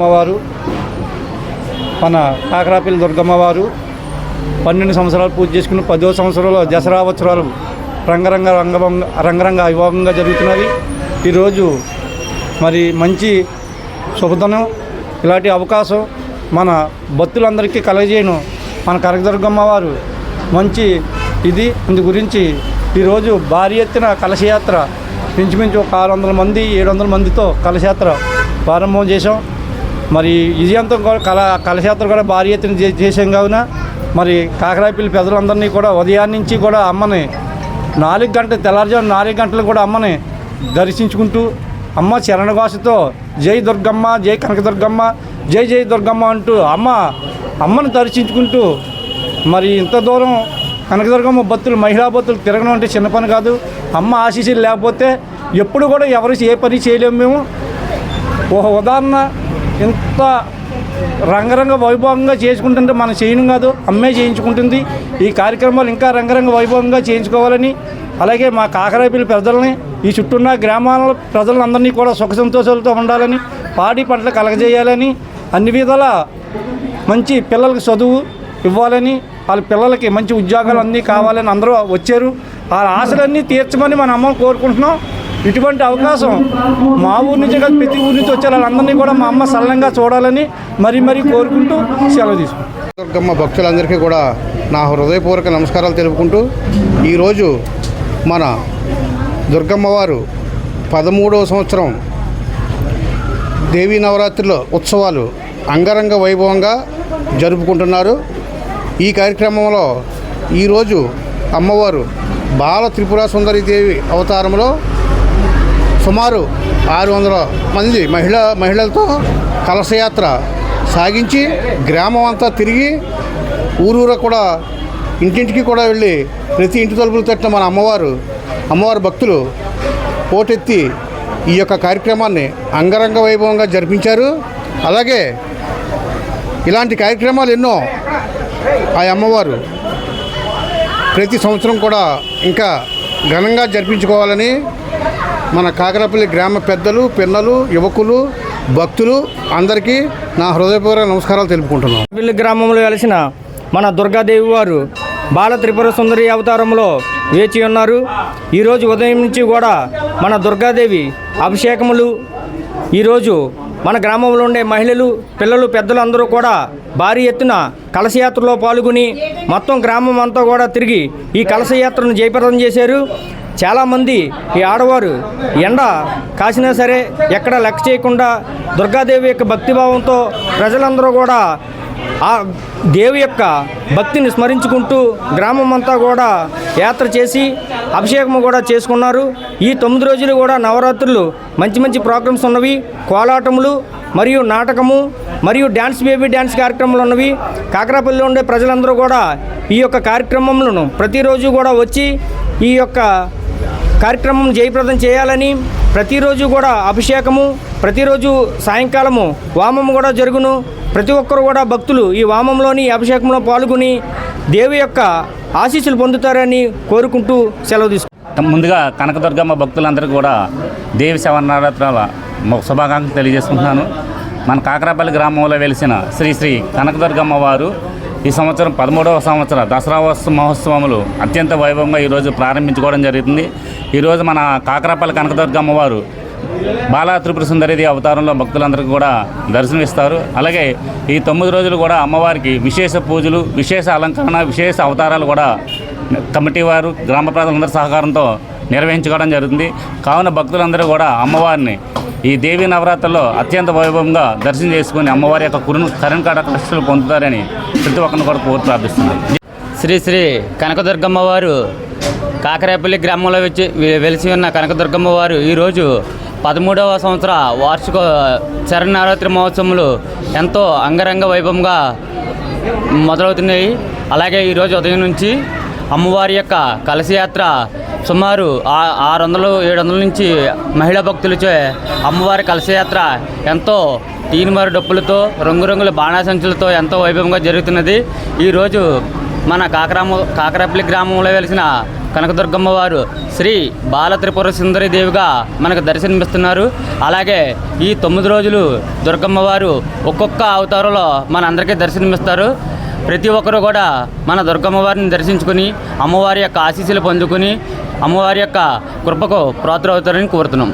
అమ్మవారు మన కాకరాపల్లి దుర్గమ్మవారు పన్నెండు సంవత్సరాలు పూజ చేసుకుని పదో సంవత్సరంలో దసరా ఉత్సవాలు రంగరంగ రంగభంగ రంగరంగ వైభవంగా జరుగుతున్నది ఈరోజు మరి మంచి శుభదనం ఇలాంటి అవకాశం మన భక్తులందరికీ కలగజేయను. మన కనకదుర్గమ్మ వారు మంచి ఇది. ఇందు గురించి ఈరోజు భారీ ఎత్తున కలశయాత్ర. ఇంచుమించు ఒక ఆరు వందల మంది ఏడు వందల మందితో కలశయాత్ర ప్రారంభం చేశాం. మరి విజయంతం కూడా కళ కలశాత్ర కూడా భారీ ఎత్తున చేసాం కావున మరి కాకరాపల్లి పెద్దలందరినీ కూడా ఉదయాన్నే నుంచి కూడా అమ్మని నాలుగు గంటల తెల్లారుజాము నాలుగు గంటలు కూడా అమ్మని దర్శించుకుంటూ అమ్మ చరణఘోషతో జై దుర్గమ్మ జై కనకదుర్గమ్మ జై జై దుర్గమ్మ అంటూ అమ్మ అమ్మను దర్శించుకుంటూ మరి ఇంత దూరం కనకదుర్గమ్మ భక్తులు మహిళా భక్తులు తిరగడం అంటే చిన్న పని కాదు. అమ్మ ఆశీస్సులు లేకపోతే ఎప్పుడు కూడా ఎవరు ఏ పని చేయలేము మేము. ఒక ఉదాహరణ ఇంత రంగరంగ వైభవంగా చేసుకుంటుంటే మనం చేయను కాదు అమ్మే చేయించుకుంటుంది. ఈ కార్యక్రమాలు ఇంకా రంగరంగ వైభవంగా చేయించుకోవాలని అలాగే మా కాకరాపిల్లి పెద్దలని ఈ చుట్టూన్న గ్రామాల ప్రజలందరినీ కూడా సుఖ సంతోషాలతో ఉండాలని పాడి పంటలు కలగజేయాలని అన్ని విధాల మంచి పిల్లలకి చదువు ఇవ్వాలని వాళ్ళ పిల్లలకి మంచి ఉద్యోగాలు అన్నీ కావాలని అందరూ వచ్చారు. ఆ ఆశలన్నీ తీర్చమని మన అమ్మ కోరుకుంటున్నాం. ఇటువంటి అవకాశం మా ఊరి నుంచి కాదు ప్రతి ఊరి నుంచి వచ్చే వాళ్ళందరినీ కూడా మా అమ్మ సరళంగా చూడాలని మరీ మరీ కోరుకుంటూ సెలవు తీసుకుంటాం. దుర్గమ్మ భక్తులందరికీ కూడా నా హృదయపూర్వక నమస్కారాలు తెలుపుకుంటూ ఈరోజు మన దుర్గమ్మ వారు పదమూడవ సంవత్సరం దేవీ నవరాత్రిలో ఉత్సవాలు అంగరంగ వైభవంగా జరుపుకుంటున్నారు. ఈ కార్యక్రమంలో ఈరోజు అమ్మవారు బాల త్రిపుర సుందరి దేవి అవతారంలో సుమారు ఆరు వందల మంది మహిళ మహిళలతో కలశయాత్ర సాగించి గ్రామం అంతా తిరిగి ఊరూర కూడా ఇంటింటికి కూడా వెళ్ళి ప్రతి ఇంటి తలుపులు తట్టిన మన అమ్మవారు అమ్మవారి భక్తులు పోటెత్తి ఈ యొక్క కార్యక్రమాన్ని అంగరంగ వైభవంగా జరిపించారు. అలాగే ఇలాంటి కార్యక్రమాలు ఎన్నో ఆ అమ్మవారు ప్రతి సంవత్సరం కూడా ఇంకా ఘనంగా జరిపించుకోవాలని మన కాకరపల్లి గ్రామ పెద్దలు పిల్లలు యువకులు భక్తులు అందరికీ నా హృదయపూర్వక నమస్కారాలు తెలుపుకుంటున్నాను. పిల్లి గ్రామంలో వెలిసిన మన దుర్గాదేవి వారు బాల త్రిపుర సుందరి అవతారంలో వేచి ఉన్నారు. ఈరోజు ఉదయం నుంచి కూడా మన దుర్గాదేవి అభిషేకములు ఈరోజు మన గ్రామంలో ఉండే మహిళలు పిల్లలు పెద్దలు అందరూ కూడా భారీ ఎత్తున కలశయాత్రలో పాల్గొని మొత్తం గ్రామం అంతా కూడా తిరిగి ఈ కలశయాత్రను జయప్రదం చేశారు. చాలామంది ఈ ఆడవారు ఎండ కాసినా సరే ఎక్కడ లెక్క చేయకుండా దుర్గాదేవి యొక్క భక్తిభావంతో ప్రజలందరూ కూడా ఆ దేవి యొక్క భక్తిని స్మరించుకుంటూ గ్రామం అంతా కూడా యాత్ర చేసి అభిషేకం కూడా చేసుకున్నారు. ఈ తొమ్మిది రోజులు కూడా నవరాత్రులు మంచి మంచి ప్రోగ్రామ్స్ ఉన్నవి. కోలాటములు మరియు నాటకము మరియు డ్యాన్స్ బేబీ డ్యాన్స్ కార్యక్రమాలు ఉన్నవి. కాకరాపల్లిలో ఉండే ప్రజలందరూ కూడా ఈ యొక్క కార్యక్రమములను ప్రతిరోజు కూడా వచ్చి ఈ యొక్క కార్యక్రమం జయప్రదం చేయాలని ప్రతిరోజు కూడా అభిషేకము ప్రతిరోజు సాయంకాలము వామము కూడా జరుగును. ప్రతి ఒక్కరు కూడా భక్తులు ఈ వామంలోని అభిషేకంలో పాల్గొని దేవి యొక్క ఆశీస్సులు పొందుతారని కోరుకుంటూ సెలవు తీసుకుంటాం ముందుగా కనకదుర్గమ్మ భక్తులందరికీ కూడా దేవి శవనవరాత్రాల శుభాకాంక్షలు తెలియజేసుకుంటున్నాను. మన కాకరాపల్లి గ్రామంలో వెలిసిన శ్రీ శ్రీ కనకదుర్గమ్మ వారు ఈ సంవత్సరం పదమూడవ సంవత్సర దసరా మహోత్సవములు అత్యంత వైభవంగా ఈరోజు ప్రారంభించుకోవడం జరుగుతుంది. ఈరోజు మన కాకరాపల్లి కనకదుర్గ అమ్మవారు బాలా త్రిపుర సుందరిది అవతారంలో భక్తులందరికీ కూడా దర్శనమిస్తారు. అలాగే ఈ తొమ్మిది రోజులు కూడా అమ్మవారికి విశేష పూజలు విశేష అలంకరణ విశేష అవతారాలు కూడా కమిటీ వారు గ్రామ ప్రజలందరి సహకారంతో నిర్వహించుకోవడం జరుగుతుంది. కావున భక్తులందరూ కూడా అమ్మవారిని ఈ దేవీ నవరాత్రుల్లో అత్యంత వైభవంగా దర్శనం చేసుకుని అమ్మవారి యొక్క కురును కరణ్ కష్టలు పొందుతారని ప్రతి ఒక్కరిని కూడా కోరు ప్రార్థిస్తున్నాను శ్రీ శ్రీ కనకదుర్గమ్మ వారు కాకరేపల్లి గ్రామంలో వచ్చి వెలిసి ఉన్న కనకదుర్గమ్మ వారు ఈరోజు పదమూడవ సంవత్సర వార్షిక శరణవరాత్రి మహోత్సవములు ఎంతో అంగరంగ వైభవంగా మొదలవుతున్నాయి. అలాగే ఈరోజు ఉదయం నుంచి అమ్మవారి యొక్క కలశయాత్ర సుమారు ఆ- ఆరు వందలు ఏడు వందల నుంచి మహిళా భక్తులచే అమ్మవారి కలశయాత్ర ఎంతో తీనిమారు డప్పులతో రంగురంగుల బాణాసంచులతో ఎంతో వైభవంగా జరుగుతున్నది. ఈరోజు మన కాకరామ కాకరాపల్లి గ్రామంలో వెలిసిన కనకదుర్గమ్మ వారు శ్రీ బాల త్రిపుర సుందరి దేవిగా మనకు దర్శనమిస్తున్నారు. అలాగే ఈ తొమ్మిది రోజులు దుర్గమ్మ వారు ఒక్కొక్క అవతారంలో మన అందరికీ దర్శనమిస్తారు. ప్రతి ఒక్కరూ కూడా మన దుర్గమ్మ వారిని దర్శించుకుని అమ్మవారి యొక్క ఆశీస్సులు పొందుకుని అమ్మవారి యొక్క కృపకు ప్రాతురవుతారని కోరుతున్నాం.